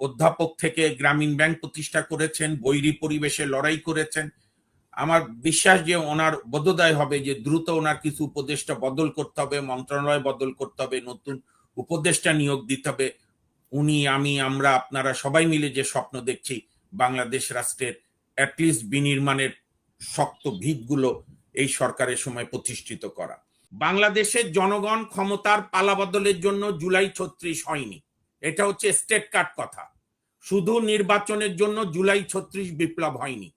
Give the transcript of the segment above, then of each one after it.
অধ্যাপক থেকে গ্রামীণ ব্যাংক প্রতিষ্ঠা করেছেন, বৈরী পরিবেশে লড়াই করেছেন। আমার বিশ্বাস যে ওনার বোধোদয় হবে যে দ্রুত ওনার কিছু উপদেষ্টা বদল করতে হবে, মন্ত্রণালয় বদল করতে হবে, নতুন উপদেষ্টা নিয়োগ দিতে হবে। উনি, আমি, আমরা, আপনারা সবাই মিলে যে স্বপ্ন দেখছি, বাংলাদেশ রাষ্ট্রের অ্যাটলিস্ট বিনির্মাণের শক্ত ভিতগুলো এই সরকারের সময় প্রতিষ্ঠিত করা। বাংলাদেশের জনগণ ক্ষমতার পালাবদলের জন্য জুলাই ছত্রিশ হয়নি। এটা হচ্ছে স্টেট কাট কথা। শুধু নির্বাচনের জন্য জুলাই ছত্রিশ বিপ্লব হয়নি।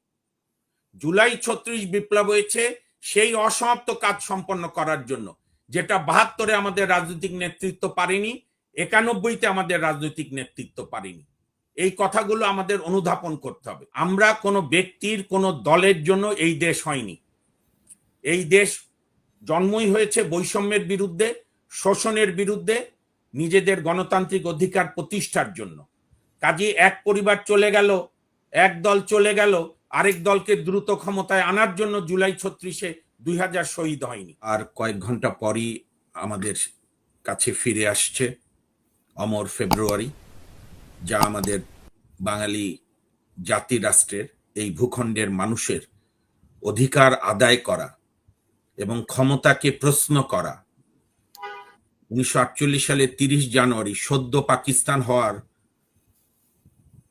জুলাই ছত্রিশ বিপ্লব হয়েছে সেই অসমাপ্ত কাজ সম্পন্ন করার জন্য, যেটা বাহাত্তরে আমাদের রাজনৈতিক নেতৃত্ব পারেনি, একানব্বইতে আমাদের রাজনৈতিক নেতৃত্ব পারেনি। এই কথাগুলো আমাদের অনুধাবন করতে হবে। আমরা কোনো ব্যক্তির, কোনো দলের জন্য এই দেশ হয়নি। এই দেশ জন্মই হয়েছে বৈষম্যের বিরুদ্ধে, শোষণের বিরুদ্ধে নিজেদের গণতান্ত্রিক অধিকার প্রতিষ্ঠার জন্য। কাজে এক পরিবার চলে গেল, এক দল চলে গেল, আরেক দলকে দ্রুত ক্ষমতায় আনার জন্য জুলাই ছত্রিশে দুই হাজার শহীদ হয়নি। আর কয়েক ঘণ্টা পরই আমাদের কাছে ফিরে আসছে অমর ফেব্রুয়ারি, যা আমাদের বাঙালি জাতি রাষ্ট্রের এই ভূখণ্ডের মানুষের অধিকার আদায় করা এবং ক্ষমতাকে প্রশ্ন করা উনিশশো আটচল্লিশ সালে তিরিশ জানুয়ারি সদ্য পাকিস্তান হওয়ার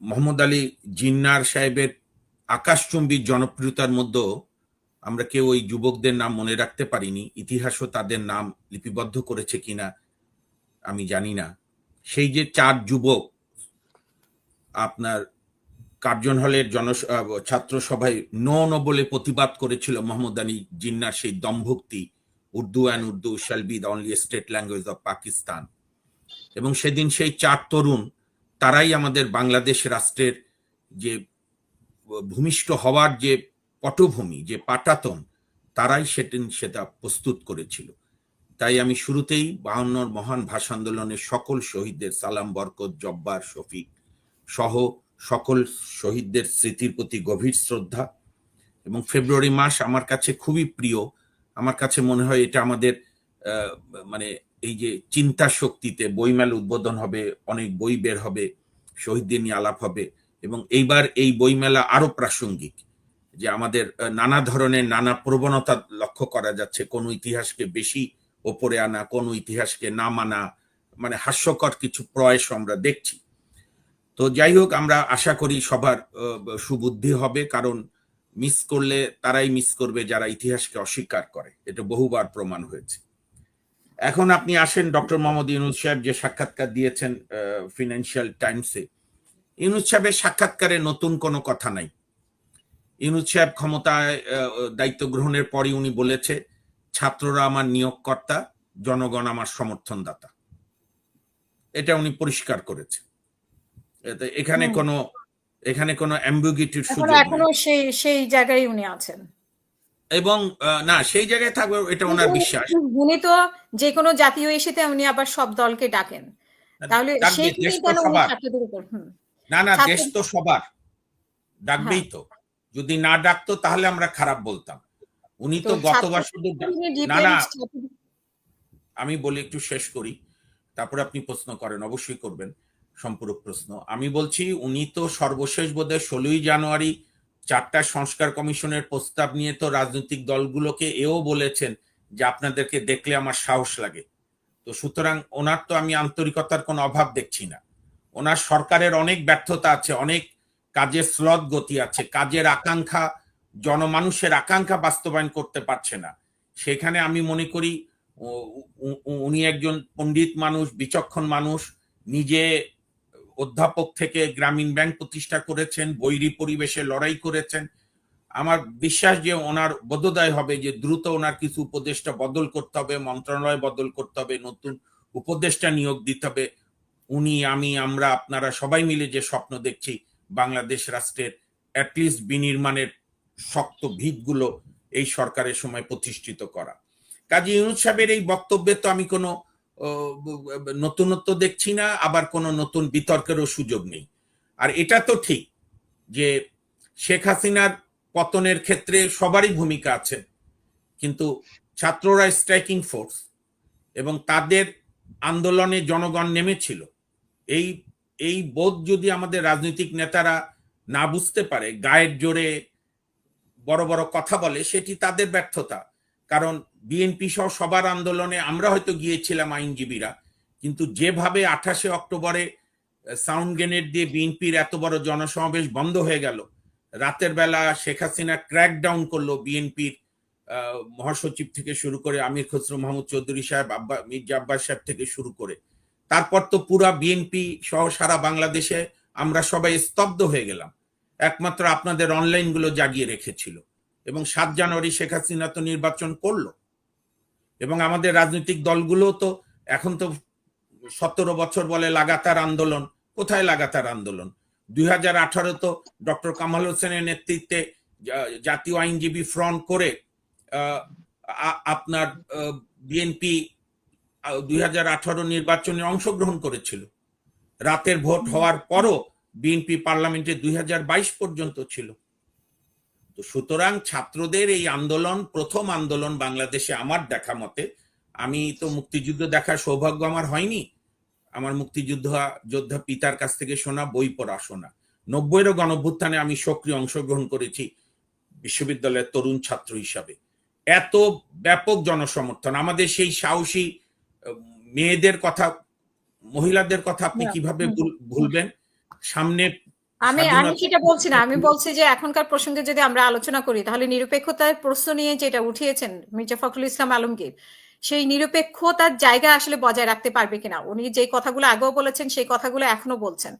মোহাম্মদ আলী জিন্নার সাহেবের আকাশচুম্বী জনপ্রিয়তার মধ্যেও আমরা কেউ ওই যুবকদের নাম মনে রাখতে পারিনি। ইতিহাসও তাদের নাম লিপিবদ্ধ করেছে কিনা আমি জানি না। সেই যে চার যুবক আপনার কার্জন হলের জন ছাত্র সভায় নো নো বলে প্রতিবাদ করেছিল মোহাম্মদ আলী জিন্নার সেই দম্ভক্তি Urdu and Urdu shall be the only state language of Pakistan এবং সেদিন সেই চার তরুণ, তারাই আমাদের বাংলাদেশ রাষ্ট্রের যে ভূমিষ্ঠ হওয়ার যে পটভূমি, যে পাটাতন, তারাই সেদিন সেটা প্রস্তুত করেছিল। তাই আমি শুরুতেই বাহান্নর মহান ভাষা আন্দোলনের সকল শহীদদের সালাম, বরকত, জব্বার, শফিক সহ সকল শহীদদের স্মৃতির প্রতি গভীর শ্রদ্ধা। এবং ফেব্রুয়ারি মাস আমার কাছে খুবই প্রিয়। আমার কাছে মনে হয় এটা আমাদের মানে এই যে চিন্তা শক্তিতে বইমেল উদ্বোধন হবে, অনেক বই বের হবে, শহীদদের নিয়ে আলাপ হবে এবং এইবার এই বইমেলা আরও প্রাসঙ্গিক যে আমাদের নানা ধরনের নানা প্রবণতা লক্ষ্য করা যাচ্ছে, কোন ইতিহাসকে বেশি ওপরে আনা, কোন ইতিহাসকে না মানা মানে হাস্যকর কিছু প্রয়াস আমরা দেখছি। তো যাই হোক, আমরা আশা করি সবার সুবুদ্ধি হবে, কারণ মিস করলে তারাই মিস করবে যারা ইতিহাসকে অস্বীকার করে। এটা বহুবার প্রমাণ হয়েছে। এখন আপনি আসেন ডক্টর মোহাম্মদ ইউনুস সাহেব যে সাক্ষাৎকার দিয়েছেন ফিনান্সিয়াল টাইমসে ইউনুস সাহেবের সাক্ষাৎকারে নতুন কোনো কথা নাই। ইউনুস সাহেব ক্ষমতায় দায়িত্ব গ্রহণের পরই উনি বলেছে ছাত্ররা আমার নিয়োগকর্তা জনগণ আমার সমর্থনদাতা। এটা উনি পরিষ্কার করেছে এখানে কোনো এখানে কোনো অ্যাম্বিগিটির সুযোগ এখনও সেই সেই জায়গায় উনি আছেন। এবং না সেই জায়গায় থাকবে এটা ওনার বিশ্বাস। উনি তো যে কোনো জাতীয় ইস্যুতে উনি আবার সব দলকে ডাকেন। তাহলে সেই কেন উনি ছাত্রদের উপর না না দেশ তো সবার। ডাকবেই তো। যদি না ডাকতো তাহলে আমরা খারাপ বলতাম। উনি তো গতবার শুধু না না। আমি বলি একটু শেষ করি। তারপরে আপনি প্রশ্ন করেন অবশ্যই করবেন। সম্পূরক প্রশ্ন। আমি বলছি, উনি তো সর্বশেষ বোধহয় ষোলোই জানুয়ারি চারটা সংস্কার কমিশনের প্রস্তাব নিয়ে তো রাজনৈতিক দলগুলোকে এও বলেছেন যে আপনাদেরকে দেখলে আমার সাহস লাগে। তো সুতরাং ওনার তো আমি আন্তরিকতার কোনো অভাব দেখছি না। ওনার সরকারের অনেক ব্যর্থতা আছে, অনেক কাজের স্লদ গতি আছে, কাজের আকাঙ্ক্ষা, জনমানুষের আকাঙ্ক্ষা বাস্তবায়ন করতে পারছে না। সেখানে আমি মনে করি উনি একজন পণ্ডিত মানুষ, বিচক্ষণ মানুষ, নিজে অধ্যাপক থেকে গ্রামীণ ব্যাংক প্রতিষ্ঠা করেছেন, বৈরী পরিবেশে লড়াই করেছেন। আমার বিশ্বাস যে ওনার বোধোদয় হবে যে দ্রুত ওনার কিছু উপদেষ্টা বদল করতে হবে, মন্ত্রণালয় বদল করতে হবে, নতুন উপদেষ্টা নিয়োগ দিতে হবে। উনি, আমি, আমরা, আপনারা সবাই মিলে যে স্বপ্ন দেখছি, বাংলাদেশ রাষ্ট্রের অ্যাটলিস্ট বিনির্মাণের শক্ত ভিতগুলো এই সরকারের সময় প্রতিষ্ঠিত করা। কাজী ইউনুস সাহেবের এই বক্তব্যে তো আমি কোনো নতুনত্ব দেখছি না, আবার কোনো নতুন বিতর্কেরও সুযোগ নেই। আর এটা তো ঠিক যে শেখ হাসিনার পতনের ক্ষেত্রে সবারই ভূমিকা আছে, কিন্তু ছাত্ররা স্ট্রাইকিং ফোর্স এবং তাদের আন্দোলনে জনগণ নেমেছিল। এই এই বোধ যদি আমাদের রাজনৈতিক নেতারা না বুঝতে পারে, গায়ের জোরে বড় বড় কথা বলে, সেটি তাদের ব্যর্থতা। কারণ বিএনপি সহ সবার আন্দোলনে আমরা হয়তো গিয়েছিলাম আইনজীবীরা, কিন্তু যেভাবে আঠাশে অক্টোবরে সাউন্ড গ্রেনেড দিয়ে বিএনপির এত বড় জনসমাবেশ বন্ধ হয়ে গেল, রাতের বেলা শেখ হাসিনা ক্র্যাক ডাউন করল বিএনপির মহাসচিব থেকে শুরু করে আমির খসরু মাহমুদ চৌধুরী সাহেব, আব্বা, মির্জা আব্বাস সাহেব থেকে শুরু করে। তারপর তো পুরা বিএনপি সহ সারা বাংলাদেশে আমরা সবাই স্তব্ধ হয়ে গেলাম। একমাত্র আপনাদের অনলাইনগুলো জাগিয়ে রেখেছিল। এবং সাত জানুয়ারি শেখ হাসিনা তো নির্বাচন করল। এবং আমাদের রাজনৈতিক দলগুলো তো এখন তো সতেরো বছর বলে লাগাতার আন্দোলন। কোথায় লাগাতার আন্দোলন? দুই হাজার আঠারো তো ডক্টর কামাল হোসেনের নেতৃত্বে জাতীয় আইনজীবী ফ্রন্ট করে আপনার বিএনপি দুই হাজার আঠারো নির্বাচনে অংশগ্রহণ করেছিল। রাতের ভোট হওয়ার পরও বিএনপি পার্লামেন্টে দুই হাজার বাইশ পর্যন্ত ছিল। তো সুতরাং ছাত্রদের এই আন্দোলন প্রথম আন্দোলন বাংলাদেশে আমার দেখা মতে আমি তো মুক্তিযুদ্ধ দেখার সৌভাগ্য আমার হয়নি। আমার মুক্তিযুদ্ধ যোদ্ধা পিতার কাছ থেকে শোনা বই পড়া শোনা। নব্বইয়ের গণভ্যুত্থানে আমি সক্রিয় অংশগ্রহণ করেছি বিশ্ববিদ্যালয়ের তরুণ ছাত্র হিসাবে। এত ব্যাপক জনসমর্থন আমাদের সেই সাহসী মেয়েদের কথা মহিলাদের কথা আপনি কীভাবে ভুলবেন? সামনে আমি আমি সেটা বলছি না আমি বলছি যে এখনকার প্রসঙ্গে যদি আমরা আলোচনা করি তাহলে নিরপেক্ষতার প্রশ্ন নিয়ে যেটা উঠিয়েছেন মির্জা ফখরুল ইসলাম আলমগীর সেই নিরপেক্ষতার জায়গা আসলে বজায় রাখতে পারবে কিনা? উনি যে কথাগুলো আগেও বলেছেন সেই কথাগুলো এখনও বলছেন।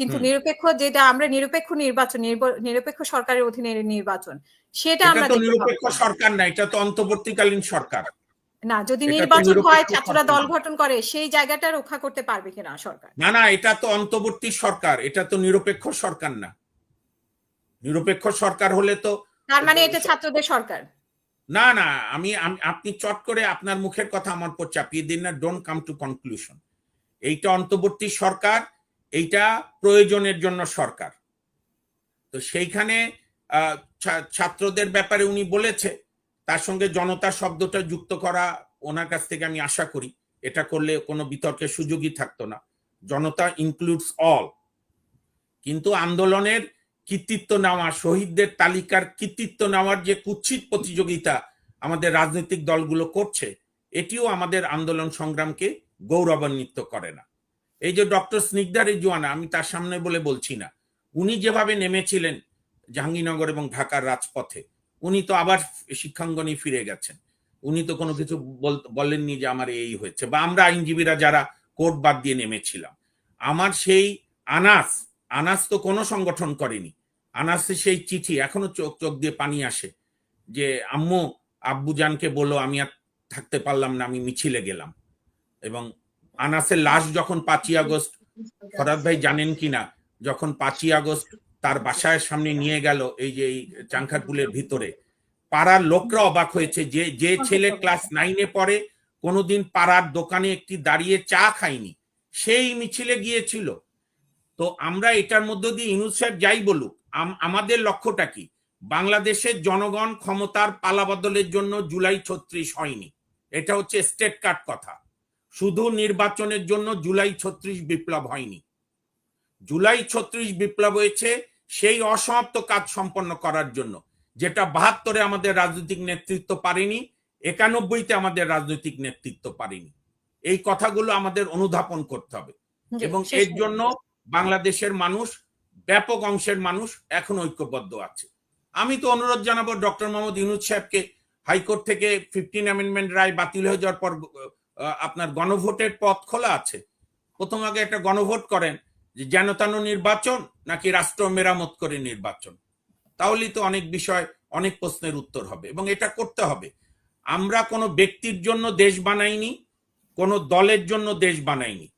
কিন্তু নিরপেক্ষ যেটা আমরা নিরপেক্ষ নির্বাচন নিরপেক্ষ সরকারের অধীনে নির্বাচন সেটা আমরা নিরপেক্ষ সরকার না এটা তো অন্তর্বর্তীকালীন সরকার। না যদি নির্বাচন হয় ছাত্ররা দল গঠন করে সেই জায়গাটা রক্ষা করতে পারবে কিনা সরকার? না না এটা তো অন্তর্বর্তী সরকার এটা তো নিরপেক্ষ সরকার না। নিরপেক্ষ সরকার হলে তো তার মানে এটা ছাত্রদের সরকার? না না আমি আপনি চট করে আপনার মুখের কথা আমার উপর চাপিয়ে দিন না ডোন্ট কাম টু কনক্লুশন এইটা অন্তর্বর্তী সরকার এইটা প্রয়োজনের জন্য সরকার। তো সেইখানে ছাত্রদের ব্যাপারে উনি বলেছে তার সঙ্গে জনতা শব্দটা যুক্ত করা ওনার কাছ থেকে আমি আশা করি। এটা করলে কোনো বিতর্কের সুযোগই থাকতো না। জনতা ইনক্লুডস অল কিন্তু আন্দোলনের কৃতিত্ব নেওয়া, শহীদদের তালিকার কৃতিত্ব নেওয়ার যে কুৎসিত প্রতিযোগিতা আমাদের রাজনৈতিক দলগুলো করছে, এটিও আমাদের আন্দোলন সংগ্রামকে গৌরবান্বিত করে না। এই যে ডক্টর স্নিগ্ধা রিজওয়ানা, আমি তার সামনে বলে বলছি না, উনি যেভাবে নেমেছিলেন জাহাঙ্গীরনগর এবং ঢাকার রাজপথে উনি তো আবার শিক্ষাঙ্গনে ফিরে গেছেন। উনি তো কোনো কিছু বলেননি যে আমার এই হয়েছে বা আমরা আইনজীবীরা যারা কোর্ট বাদ দিয়ে নেমেছিলাম। আমার সেই আনাস আনাস তো কোনো সংগঠন করেনি। আনাসে সেই চিঠি এখনও চোখ চোখ দিয়ে পানি আসে যে আম্মু আব্বুজানকে বলো আমি আর থাকতে পারলাম না আমি মিছিলে গেলাম। এবং আনাসের লাশ যখন পাঁচই আগস্ট ফরাদ ভাই জানেন কিনা? যখন পাঁচই আগস্ট তার বাসায় সামনে নিয়ে গেল এই যে চাংখারপুলের ভিতরে। পাড়ার লোকরা অবাক হয়েছে যে যে ছেলে ক্লাস নাইনে পড়ে, কোনোদিন পাড়ার দোকানে একটি দাঁড়িয়ে চা খায়নি। সেই মিছিলে গিয়েছিল। তো আমরা এটার মধ্য দিয়ে ইনুজ সাহেব যাই বলুক আমাদের লক্ষ্যটা কি? বাংলাদেশের জনগণ ক্ষমতার পালাবদলের জন্য জুলাই ছত্রিশ হয়নি। এটা হচ্ছে স্টেট কাট কথা। শুধু নির্বাচনের জন্য জুলাই ছত্রিশ বিপ্লব হয়নি। জুলাই ছত্রিশ বিপ্লব হয়েছে সেই অসমাপ্ত কাজ সম্পন্ন করার জন্য যেটা বাহাত্তরে আমাদের রাজনৈতিক নেতৃত্ব পারেনি একানব্বইতে আমাদের রাজনৈতিক নেতৃত্ব পারেনি। এই কথাগুলো আমাদের অনুধাপন করতে হবে। এবং এর জন্য বাংলাদেশের মানুষ ব্যাপক অংশের মানুষ এখন ঐক্যবদ্ধ আছে। আমি তো অনুরোধ জানাব ডক্টর মোহাম্মদ ইউনুজ সাহেবকে হাইকোর্ট থেকে ফিফটিন অ্যামেন্ডমেন্ট রায় বাতিল হয়ে যাওয়ার পর আপনার গণভোটের পথ খোলা আছে। প্রথম আগে একটা গণভোট করেন যে যেনতানো নির্বাচন নাকি রাষ্ট্র মেরামত করে নির্বাচন? তাহলেই তো অনেক বিষয় অনেক প্রশ্নের উত্তর হবে এবং এটা করতে হবে। আমরা কোনো ব্যক্তির জন্য দেশ বানাইনি কোনো দলের জন্য দেশ বানাইনি।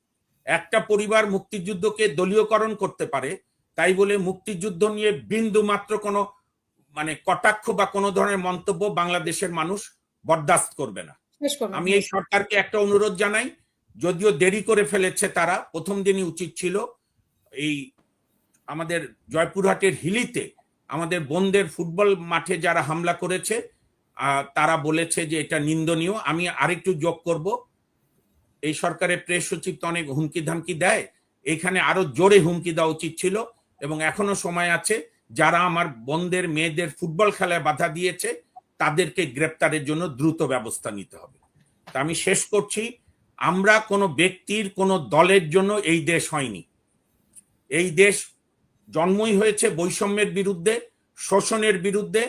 একটা পরিবার মুক্তিযুদ্ধকে দলীয়করণ করতে পারে তাই বলে মুক্তিযুদ্ধ নিয়ে বিন্দু মাত্র কোনো মানে কটাক্ষ বা কোনো ধরনের মন্তব্য বাংলাদেশের মানুষ বরদাস্ত করবে না। আমি এই সরকারকে একটা অনুরোধ জানাই যদিও দেরি করে ফেলেছে তারা প্রথম দিনই উচিত ছিল এই আমাদের জয়পুরহাটের হিলিতে আমাদের বোনদের ফুটবল মাঠে যারা হামলা করেছে তারা বলেছে যে এটা নিন্দনীয়। আমি আরেকটু যোগ করব। এই সরকারের প্রেস সচিব তো অনেক হুমকি ধামকি দেয়। এখানে আরও জোরে হুমকি দেওয়া উচিত ছিল এবং এখনও সময় আছে। যারা আমার বোনদের, মেয়েদের ফুটবল খেলায় বাধা দিয়েছে, তাদেরকে গ্রেপ্তারের জন্য দ্রুত ব্যবস্থা নিতে হবে। তা আমি শেষ করছি। আমরা কোনো ব্যক্তির, কোনো দলের জন্য এই দেশ হয়নি। এই দেশ জন্মই হয়েছে বৈষম্যের বিরুদ্ধে শোষণের বিরুদ্ধে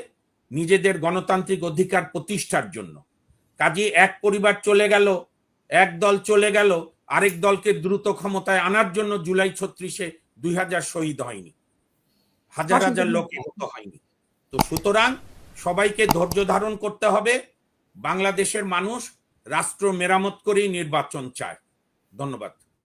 নিজেদের গণতান্ত্রিক অধিকার প্রতিষ্ঠার জন্য। কাজে এক পরিবার চলে গেল এক দল চলে গেল আরেক দলকে দ্রুত ক্ষমতায় আনার জন্য জুলাই ছত্রিশে দুই হাজার শহীদ হয়নি। হাজার হাজার লোক নিহত হয়নি। তো সুতরাং সবাইকে ধৈর্য ধারণ করতে হবে বাংলাদেশের মানুষ রাষ্ট্র মেরামত করেই নির্বাচন চায়। ধন্যবাদ।